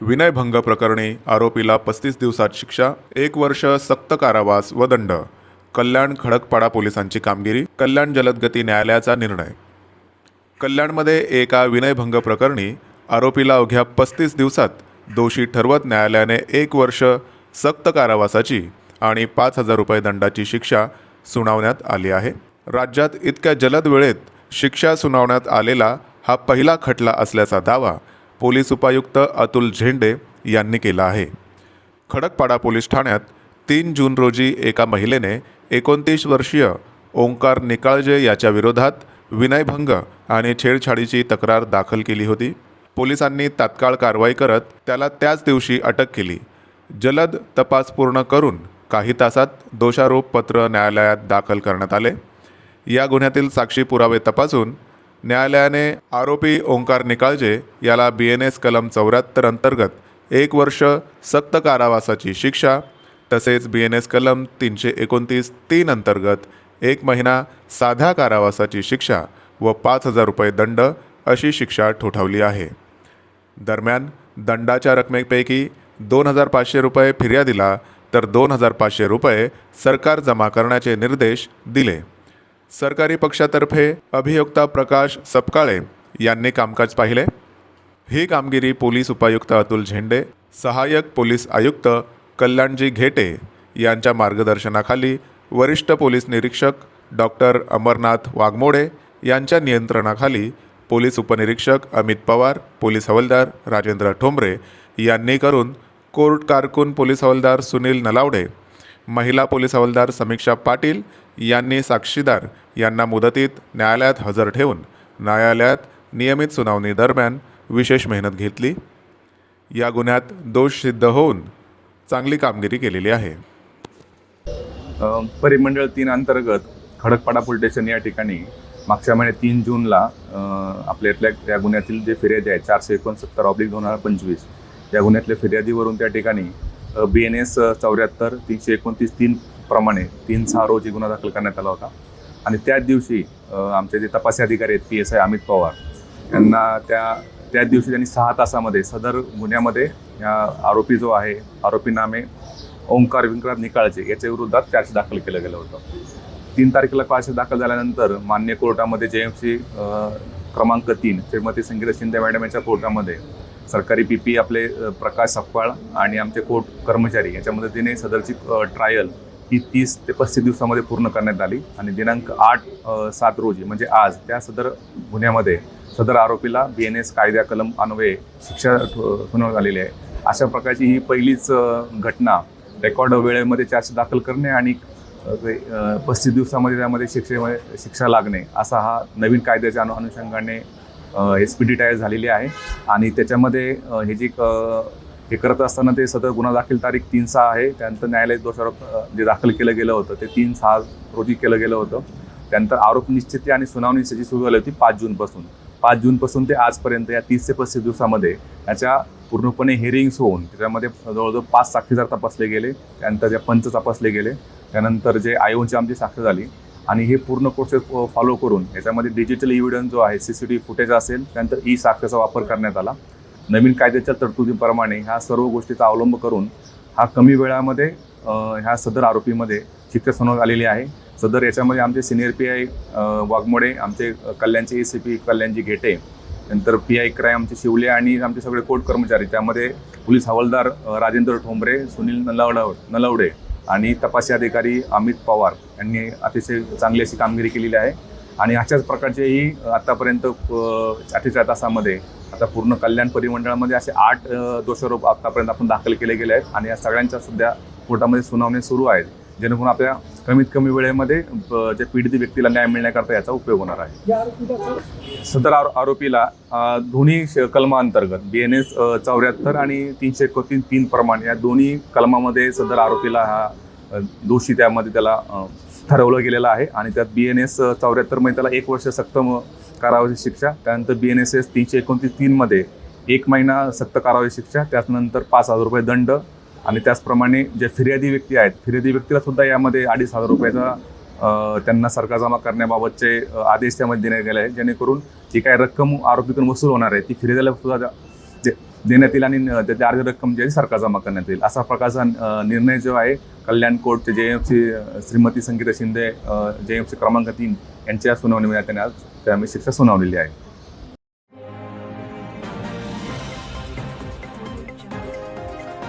विनयभंग प्रकरणी आरोपीला पस्तीस दिवसात शिक्षा एक वर्ष सक्त कारावास व दंड. कल्याण खडकपाडा पोलिसांची कामगिरी कल्याण जलदगती न्यायालयाचा निर्णय. कल्याणमध्ये एका विनयभंग प्रकरणी आरोपीला अवघ्या पस्तीस दिवसात दोषी ठरवत न्यायालयाने एक वर्ष सक्त कारावासाची आणि पाच हजार रुपये दंडाची शिक्षा सुनावण्यात आली आहे. राज्यात इतक्या जलद वेळेत शिक्षा सुनावण्यात आलेला हा पहिला खटला असल्याचा दावा पोलीस उपायुक्त अतुल झेंडे यांनी केला आहे. खडकपाडा पोलीस ठाण्यात तीन जून रोजी एका महिलेने एकोणतीस वर्षीय ओंकार निकाळजे याच्या विरोधात विनयभंग आणि छेडछाडीची तक्रार दाखल केली होती. पोलिसांनी तात्काळ कारवाई करत त्याला त्याच दिवशी अटक केली. जलद तपास पूर्ण करून काही तासात दोषारोप पत्र न्यायालयात दाखल करण्यात आले. या गुन्ह्यातील साक्षी पुरावे तपासून न्यायालयाने आरोपी ओंकार निकाळजे याला बी एन एस कलम चौऱ्याहत्तर अंतर्गत एक वर्ष सक्त कारावासाची शिक्षा तसेच बी एन एस कलम तीनशे एकोणतीस तीन अंतर्गत एक महिना साध्या कारावासाची शिक्षा व पाच हजार रुपये दंड अशी शिक्षा ठोठावली आहे. दरम्यान दंडाच्या रकमेपैकी दोन हजार पाचशे रुपये फिर्यादीला तर दोन हजार पाचशे रुपये सरकार जमा करण्याचे निर्देश दिले. सरकारी पक्षातर्फे अभियोक्ता प्रकाश सपकाळे यांनी कामकाज पाहिले. ही कामगिरी पोलीस उपायुक्त अतुल झेंडे सहाय्यक पोलीस आयुक्त कल्याणजी घेटे यांच्या मार्गदर्शनाखाली वरिष्ठ पोलीस निरीक्षक डॉक्टर अमरनाथ वाघमोडे यांच्या नियंत्रणाखाली पोलीस उपनिरीक्षक अमित पवार पोलीस हवालदार राजेंद्र ठोंबरे यांनी करून कोर्ट कारकून पोलीस हवालदार सुनील नलावडे महिला पोलीस हवालदार समीक्षा पाटील यांनी साक्षीदार यांना मुदतीत न्यायालयात हजर ठेवून न्यायालयात नियमित सुनावणी दरम्यान विशेष मेहनत घेतली. या गुन्ह्यात दोष सिद्ध होऊन चांगली कामगिरी केलेली आहे. परिमंडळ तीन अंतर्गत खडकपाडा पोलीस स्टेशन या ठिकाणी मागच्या महिन्यात तीन जूनला आपल्यातल्या आपल्या इथल्या त्या गुन्ह्यातील जे फिर्यादी आहेत चारशे एकोणसत्तर ऑब्लिक दोन हजार पंचवीस या गुन्ह्यातल्या फिर्यादीवरून त्या ठिकाणी बी एन एस चौऱ्याहत्तर तीनशे एकोणतीस तीन प्रमाणे तीन सहा रोजी गुन्हा दाखल करण्यात आला होता. आणि त्याच दिवशी आमचे जे तपासी अधिकारी आहेत P S I Amit Pawar यांना त्या त्याच दिवशी त्यांनी सहा तासामध्ये सदर गुन्ह्यामध्ये या आरोपी जो आहे आरोपी नामे ओंकार विंकराज निकाळजे याच्या विरोधात चार्ज दाखल केलं गेलं होतं. तीन तारखेला चार्ज दाखल झाल्यानंतर मान्य कोर्टामध्ये जे एम सी क्रमांक तीन श्रीमती संगीता शिंदे मॅडम यांच्या कोर्टामध्ये सरकारी पी पी आपले प्रकाश सपकाळ आणि आमचे कोर्ट कर्मचारी याच्या मदतीने सदरची ट्रायल ही तीस ते पस्तीस दिवसामध्ये पूर्ण करण्यात आली आणि दिनांक आठ सात रोजी म्हणजे आज त्या सदर गुन्ह्यामध्ये सदर आरोपीला बी एन एस कायद्या कलम अन्वये शिक्षा सुनावण्यात आलेली आहे. अशा प्रकारची ही पहिलीच घटना रेकॉर्ड वेळेमध्ये चार्ज दाखल करणे आणि पस्तीस दिवसामध्ये त्यामध्ये शिक्षेमध्ये शिक्षा लागणे असा हा नवीन कायद्याच्या अनु अनुषंगाने एस पी डी टायर झालेली आहे. आणि त्याच्यामध्ये हे जी हे करत असताना ते सदर गुन्हा दाखल तारीख तीन सहा आहे. त्यानंतर न्यायालयात दोषारोप जे दाखल केलं गेलं होतं ते तीन सहा रोजी केलं गेलं होतं. त्यानंतर आरोप निश्चिती आणि सुनावणी त्याची सुरू झाली होती पाच जूनपासून. पाच जूनपासून ते आजपर्यंत या तीस ते पस्तीस दिवसामध्ये याच्या पूर्णपणे हिअरिंग्स होऊन त्याच्यामध्ये जवळजवळ पाच साक्षीदार तपासले गेले त्यानंतर जे पंच तपासले गेले त्यानंतर जे आयोची आमची साक्ष झाली. आणि हे पूर्ण प्रोसेस फॉलो करून याच्यामध्ये डिजिटल इव्हिडन्स जो आहे C C T V footage असेल त्यानंतर ई साक्षीचा वापर करण्यात आला. नवीन कायद्याच्या तरतुदीप्रमाणे ह्या सर्व गोष्टीचा अवलंब करून हा कमी वेळामध्ये ह्या सदर आरोपीमध्ये शिक्षा सुनावण्यात आलेली आहे. सदर याच्यामध्ये आमचे सिनियर पी आय वाघमोडे आमचे कल्याणचे A C P Kalyanji Ghete नंतर पी आय क्राय आमचे शिवले आणि आमचे सगळे कोर्ट कर्मचारी त्यामध्ये पोलीस हवालदार राजेंद्र ठोंबरे सुनील नलावड नलवडे आणि तपासी अधिकारी अमित पवार यांनी अतिशय चांगली अशी कामगिरी केलेली आहे. आणि अशाच प्रकारचेही आतापर्यंत अठ्ठेचाळीस तासामध्ये आता पूर्ण कल्याण परिमंडळामध्ये असे आठ दोषारोप आतापर्यंत आपण दाखल केले गेले आहेत आणि या सगळ्यांच्या सध्या कोर्टामध्ये सुनावणी सुरू आहेत जेणेकरून आपल्या कमीत कमी वेळेमध्ये जे पीडित व्यक्तीला न्याय मिळण्याकरता याचा उपयोग होणार आहे. सदर आरो- आरोपीला दोन्ही कलमांतर्गत बी एन एस चौऱ्याहत्तर आणि तीनशे एकोणतीस तीन प्रमाण या दोन्ही कलमामध्ये सदर आरोपीला हा दोषी त्यामध्ये त्याला ठरवलं गेलेलं आहे आणि त्यात बी एन एस चौऱ्याहत्तरमध्ये त्याला एक वर्ष सक्त कारावाची शिक्षा त्यानंतर बी एन एस एस तीनशे एकोणतीस तीनमध्ये एक महिना सक्त कारावाची शिक्षा त्यानंतर पाच हजार रुपये दंड आणि त्याचप्रमाणे जे फिर्यादी व्यक्ती आहेत फिर्यादी व्यक्तीला सुद्धा यामध्ये अडीच हजार रुपयाचा त्यांना सरकार जमा करण्याबाबतचे आदेश त्यामध्ये देण्यात गेले आहेत जेणेकरून जी काही रक्कम आरोपीकडून वसूल होणार आहे ती फिर्यादीला सुद्धा देण्यात येईल आणि त्याची अर्धी रक्कम जी आहे सरकार जमा करण्यात येईल. असा प्रकारचा निर्णय जो आहे Kalyan कोर्टचे J M C Shrimati Sangeeta Shinde J M C क्रमांक तीन यांच्या सुनावणीमध्ये त्यांनी आज त्यामुळे शिक्षा सुनावलेली आहे.